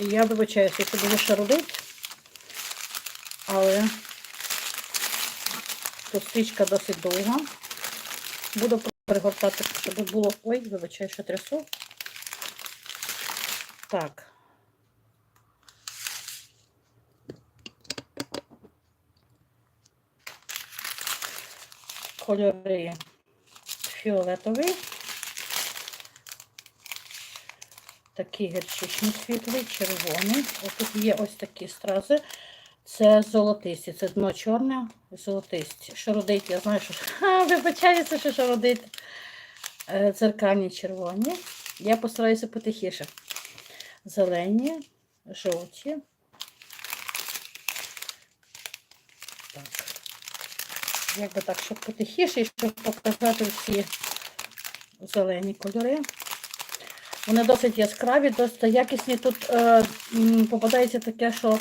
Я вибачаюся, якщо дуже шарудить, але стрічка досить довга. Буду пригортати, щоб було... Ой, вибачаю, що трясу. Так. Кольори фіолетовий. Такий гірчичний світлий, червоний. Тут є ось такі стрази. Це золотисті. Це дно чорне, золотисті. Шародить, я знаю, що Ха, вибачаюся, що шародить. Е, Дзеркальні червоні. Я постараюся потихіше. Зелені, жовті. Так. Якби так, щоб потихіше, і щоб показати всі зелені кольори. Вони досить яскраві, досить якісні. Тут е, попадається таке, що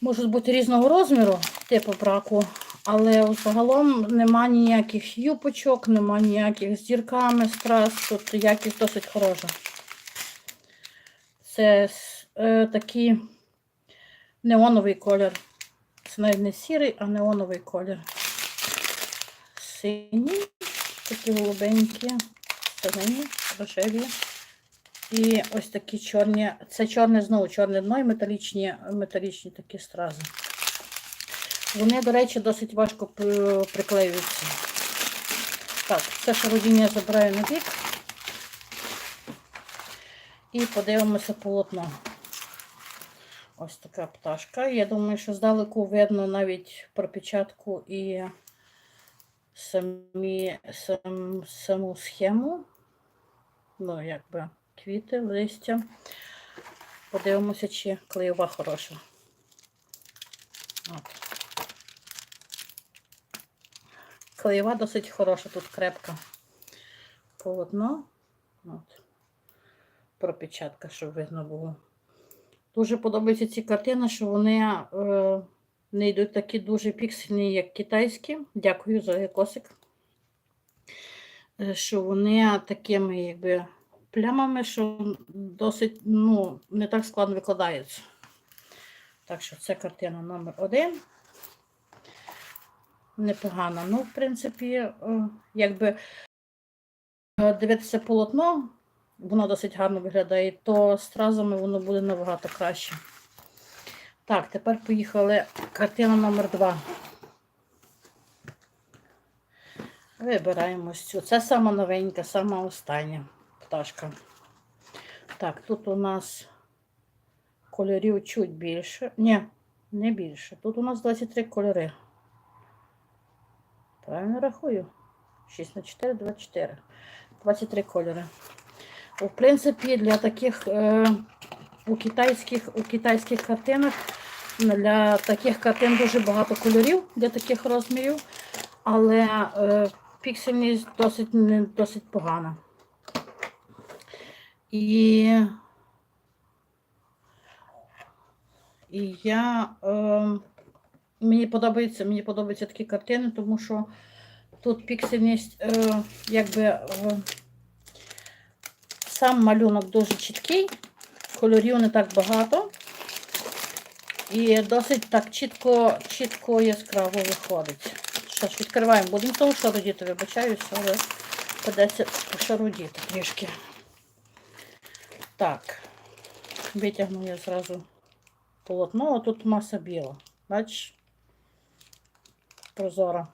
можуть бути різного розміру, типу браку, але загалом нема ніяких юпочок, нема ніяких з дірками, страз. Тут якість досить хороша. Це е, такий неоновий колір. Це навіть не сірий, а неоновий колір. Синій, такі голубенькі, зелені, рожеві. І ось такі чорні. Це чорне знову чорне дно і металічні, металічні такі стрази. Вони, до речі, досить важко приклеюються. Так, це шародіння забираю на бік. І подивимося полотно. Ось така пташка. Я думаю, що здалеку видно навіть пропечатку і самі, сам, саму схему. Ну, якби квіти, листя. Подивимося, чи клеєва хороша. От. Клеєва досить хороша, тут крепка полотно. От. Пропечатка, щоб видно було. Дуже подобаються ці картини, що вони е, не йдуть такі дуже піксельні, як китайські. Дякую за косик. Е, Що вони такими, якби плямами, що досить ну, не так складно викладаються. Так що це картина номер один. Непогана. Ну, в принципі, е, якби е, дивитися полотно, воно досить гарно виглядає, то стразами воно буде набагато краще. Так, тепер поїхали картина номер два. Вибираємо цю. Це сама новенька, сама остання пташка. Так, тут у нас кольорів чуть більше. Ні, не більше. Тут у нас 23 кольори. Правильно рахую? 6 на 4, 24. 23 кольори. В принципі, для таких е, у китайських, у китайських картинах, для таких картин дуже багато кольорів для таких розмірів, але е, піксельність досить, досить погана. І, і я, е, мені подобається, мені подобаються такі картини, тому що тут піксельність, е, якби е, сам малюнок дуже чіткий, кольорів не так багато. І досить так чітко, чітко яскраво виходить. Що ж, відкриваємо, будемо того шарудіти, вибачаюся, але придеться пошарудіти трішки. Так, витягну я зразу полотно, а тут маса біла. Бачиш? Прозора.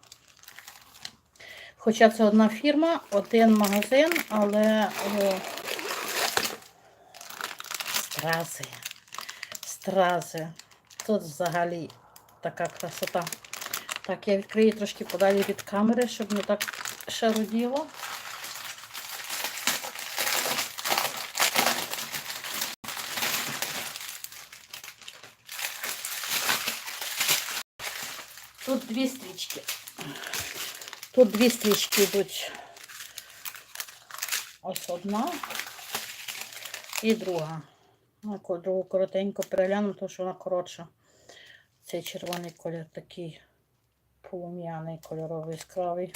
Хоча це одна фірма, один магазин, але о, стрази. Стрази. Тут взагалі така красота. Так, я відкрию трошки подалі від камери, щоб не так шаруділо. Тут дві стрічки. Тут дві стрічки йдуть. Ось одна і друга. Ну, другу коротенько переглянемо, тому що вона коротша. Цей червоний колір такий полум'яний, кольоровий, яскравий.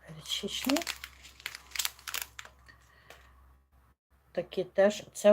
Гречичний. Такі теж. Це